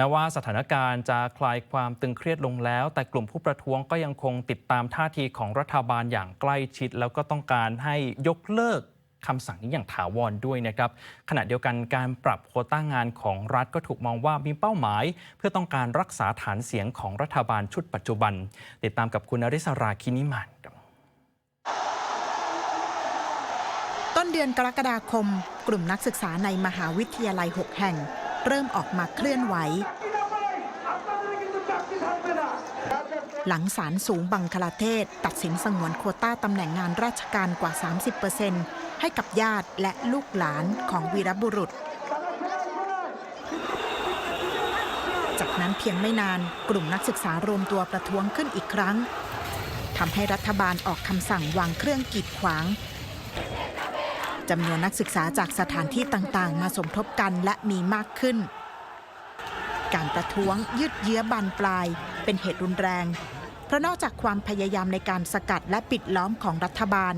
แม้ว่าสถานการณ์จะคลายความตึงเครียดลงแล้ว แต่กลุ่มผู้ประท้วงก็ยังคงติดตามท่าทีของรัฐบาลอย่างใกล้ชิด แล้วก็ต้องการให้ยกเลิกคำสั่งนี้อย่างถาวรด้วยนะครับ ขณะเดียวกันการปรับโคต้างานของรัฐก็ถูกมองว่ามีเป้าหมาย เพื่อต้องการรักษาฐานเสียงของรัฐบาลชุดปัจจุบัน ติดตามกับคุณอริสราคินิมานครับต้นเดือนกรกฎาคม กลุ่มนักศึกษาในมหาวิทยาลัย 6 แห่ง เริ่มออกมาเคลื่อนไหว หลังศาลสูงบังคลาเทศ ตัดสินสงวนโควต้าตำแหน่งงานราชการกว่า 30%ให้กับญาติและลูกหลานของวีรบุรุษ จากนั้นเพียงไม่นานกลุ่มนักศึกษารวมตัวประท้วงขึ้นอีกครั้งทำให้รัฐบาลออกคำสั่งวางเครื่องกีดขวาง จำนวนนักศึกษาจากสถานที่ต่างๆ มาสมทบกันและมีมากขึ้น การประท้วงยืดเยื้อบานปลาย เป็นเหตุรุนแรง เพราะนอกจากความพยายามในการสกัดและปิดล้อมของรัฐบาล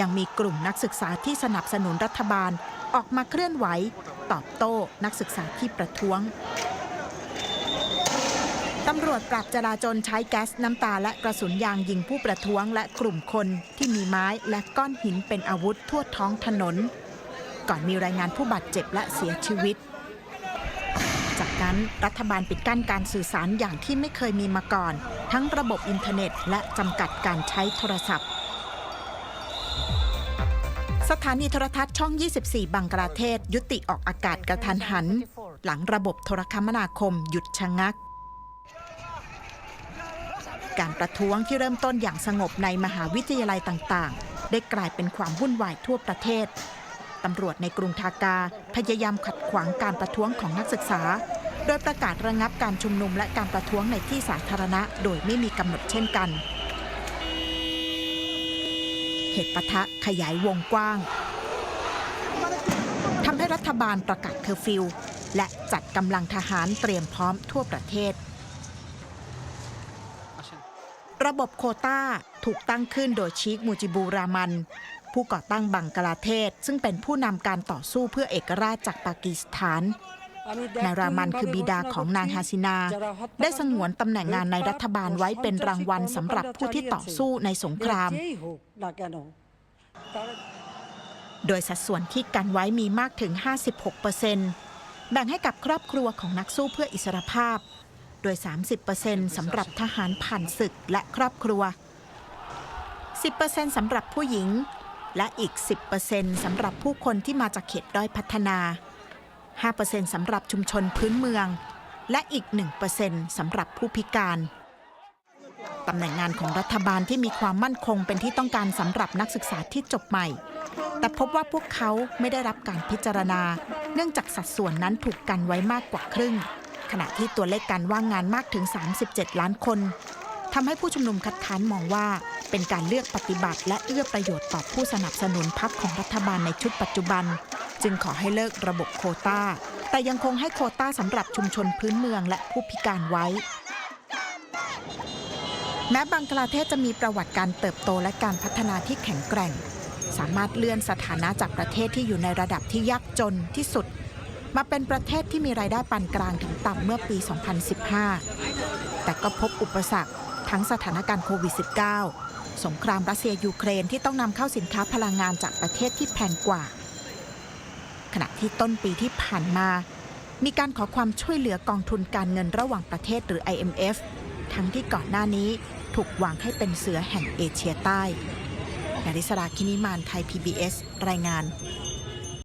ยังมีกลุ่มนักศึกษาที่สนับสนุนรัฐบาลออกมาเคลื่อนไหว ตอบโต้นักศึกษาที่ประท้วง ตำรวจปราบจราจรใช้แก๊สน้ำตาและกระสุนยางยิงผู้ประท้วงและกลุ่มคนที่มีไม้และก้อนหินเป็นอาวุธทั่วท้องถนน ก่อนมีรายงานผู้บาดเจ็บและเสียชีวิต จากนั้นรัฐบาลปิดกั้นการสื่อสารอย่างที่ไม่เคยมีมาก่อน ทั้งระบบอินเทอร์เน็ต และจำกัดการใช้โทรศัพท์ สถานีโทรทัศน์ช่อง 24 บังกลาเทศ ยุติออกอากาศกระทันหัน หลังระบบโทรคมนาคมหยุดชะงัก การประท้วงที่เริ่มต้นอย่างสงบในมหาวิทยาลัยต่างๆ ได้กลายเป็นความวุ่นวายทั่วประเทศ ตำรวจในกรุงทากาพยายามขัดขวางการประท้วงของนักศึกษา โดยประกาศระงับการชุมนุมและการประท้วงในที่สาธารณะ โดยไม่มีกำหนดเช่นกัน เหตุปะทะขยายวงกว้างทำให้รัฐบาลประกาศเคอร์ฟิวและจัดกำลังทหารเตรียมพร้อมทั่วประเทศ ระบบโคต้าถูกตั้งขึ้นโดยชีคมูจิบูรามัน ผู้ก่อตั้งบังกลาเทศ ซึ่งเป็นผู้นำการต่อสู้เพื่อเอกราชจากปากีสถานนายรามันคือบิดาของนางฮาซินา ได้สงวนตำแหน่งงานในรัฐบาลไว้เป็นรางวัลสำหรับผู้ที่ต่อสู้ในสงคราม โดยสัดส่วนที่กันไว้มีมากถึง 56%แบ่งให้กับครอบครัวของนักสู้เพื่ออิสรภาพ โดย 30%สำหรับทหารผ่านศึกและครอบครัว 10%สำหรับผู้หญิง และอีก 10%สำหรับผู้คนที่มาจากเขตด้อยพัฒนา 5%สำหรับชุมชนพื้นเมือง และอีก 1%สำหรับผู้พิการตำแหน่งงานของรัฐบาลที่มีความมั่นคงเป็นที่ต้องการสำหรับนักศึกษาที่จบใหม่ แต่พบว่าพวกเขาไม่ได้รับการพิจารณา เนื่องจากสัดส่วนนั้นถูกกันไว้มากกว่าครึ่ง ขณะที่ตัวเลขการว่างงานมากถึง 37 ล้านคนทำให้ผู้ชุมนุมคัดค้านมองว่า เป็นการเลือกปฏิบัติ และเอื้อประโยชน์ต่อผู้สนับสนุนพรรคของรัฐบาลในชุดปัจจุบัน จึงขอให้เลิกระบบโคตาแต่ยังคงให้โควตาสำหรับชุมชนพื้นเมืองและผู้พิการไว้ แม้บังกลาเทศจะมีประวัติการเติบโตและการพัฒนาที่แข็งแกร่ง สามารถเลื่อนสถานะจากประเทศที่อยู่ในระดับที่ยากจนที่สุด มาเป็นประเทศที่มีรายได้ปานกลางถึงต่ำเมื่อปี 2015 แต่ก็พบอุปสรรคทั้งสถานการณ์โควิด -19 สงครามรัสเซียยูเครนที่ต้องนำเข้าสินค้าพลังงานจากประเทศที่แพงกว่า ขณะที่ต้นปีที่ผ่านมา มีการขอความช่วยเหลือกองทุนการเงินระหว่างประเทศหรือ IMF ทั้งที่ก่อนหน้านี้ถูกวางให้เป็นเสือแห่งเอเชียใต้นาริสราคินิมานไทย PBS รายงาน